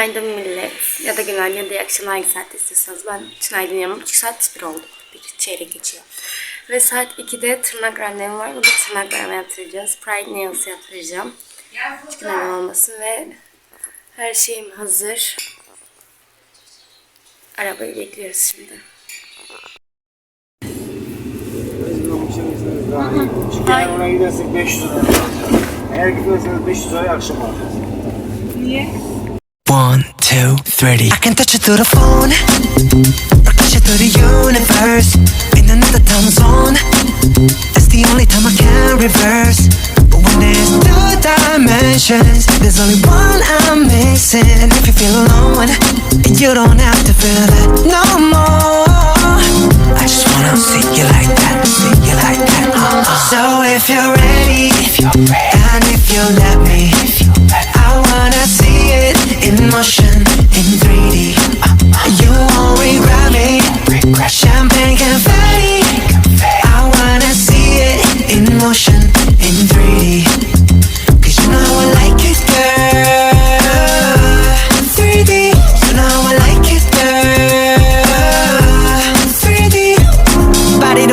Günaydın millet. Ya da günaydın ya da iyi akşamlar hangi saatte istiyorsanız. Ben günaydın yapmam. Çünkü saat bir oldu. Bir çeyrek geçiyor. Ve saat 2'de tırnak randevum var. Burada tırnaklarımı yaptıracağız. Pride Nails yaptıracağım. Çünkü neden olmasın ve her şeyim hazır. Arabayı bekliyoruz şimdi. Eğer ona gidersek 500 lira alacağız. Eğer giderseniz 500 lirayı akşam alacağız. One, two, three. I can touch it through the phone, touch it through the universe. In another time zone, that's the only time I can reverse. But when there's two dimensions, there's only one I'm missing. And if you feel alone, you don't have to feel it no more. I just wanna you see you like that.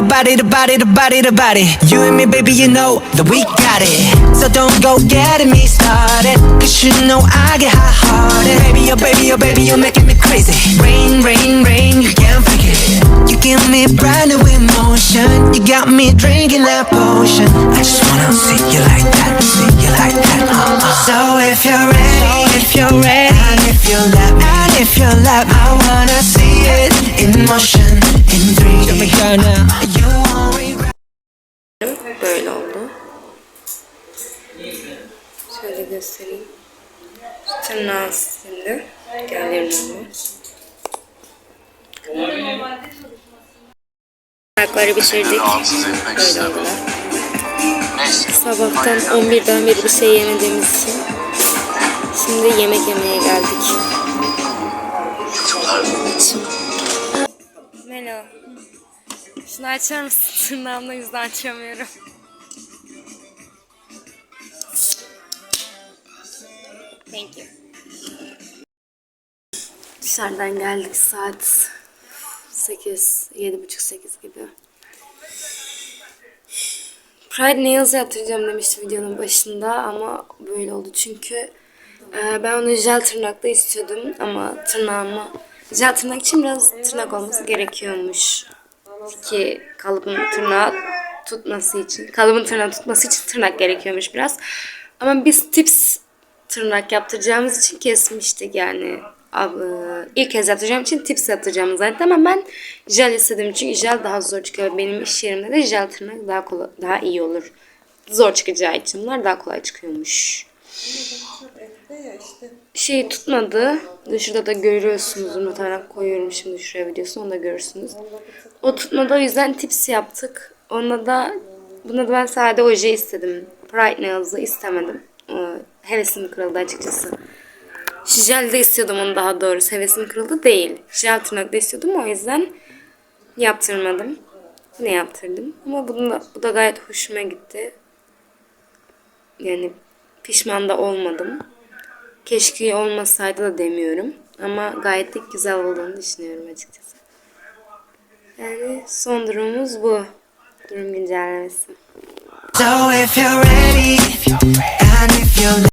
Body to body to body to body to body. You and me, baby, you know that we got it. So don't go getting me started. Cause you know I get hot hearted. Baby, oh baby, oh baby, you're making me crazy. Rain, rain, rain, you can't it. You give me brand new emotion. You got me drinking that potion. I just wanna see you like that, see you like that. Uh-uh. So if you're ready, if you're ready, and if you let me, and if you let me, I wanna see it in motion, 3D. You won't regret. Böyle oldu. Şöyle göstereyim. Tırnağı şimdi. Gel Tırnakları bitirdik. Böyle oldu. Sabahtan 11'den beri bir şey yemediğimiz için şimdi yemek yemeye geldik. Şimdi. Melo. Şunu açar mısın? Tırnağımla yüzden açamıyorum. Thank you. Dışarıdan geldik saat 8, 7.30-8 gibi. Pride Nails yaptıracağım demiştim videonun başında ama böyle oldu çünkü e, ben onu jel tırnakla istiyordum ama tırnağımı jel tırnak için biraz tırnak olması gerekiyormuş ki kalıbın tırnağı tutması için kalıbın tırnağı tutması için tırnak gerekiyormuş biraz ama biz tips tırnak yaptıracağımız için kesmiştik yani ilk kez yaptıracağım için tips yaptıracağımı zannettim ama ben jel istedim çünkü jel daha zor çıkıyor. Benim iş yerimde de jel tırnak daha kolay, daha iyi olur. Zor çıkacağı için bunlar daha kolay çıkıyormuş. Şey tutmadı. Şurada da görüyorsunuz. Muhtemelen koyuyorum şimdi şuraya videosunu. Onu da görürsünüz. O tutmadı. O yüzden tips yaptık. Onda da buna da ben sade oje istedim. Pride Nails'ı istemedim. Ee, Hevesim kırıldı açıkçası. Jel de istiyordum onu daha doğrusu. Hevesim kırıldı değil. Jel tırnak da istiyordum o yüzden yaptırmadım. Ne yaptırdım. Ama bunu da, bu da gayet hoşuma gitti. Yani pişman da olmadım. Keşke olmasaydı da demiyorum. Ama gayet de güzel olduğunu düşünüyorum açıkçası. Yani son durumumuz bu. Durum güncellemesi. So if you're ready, if you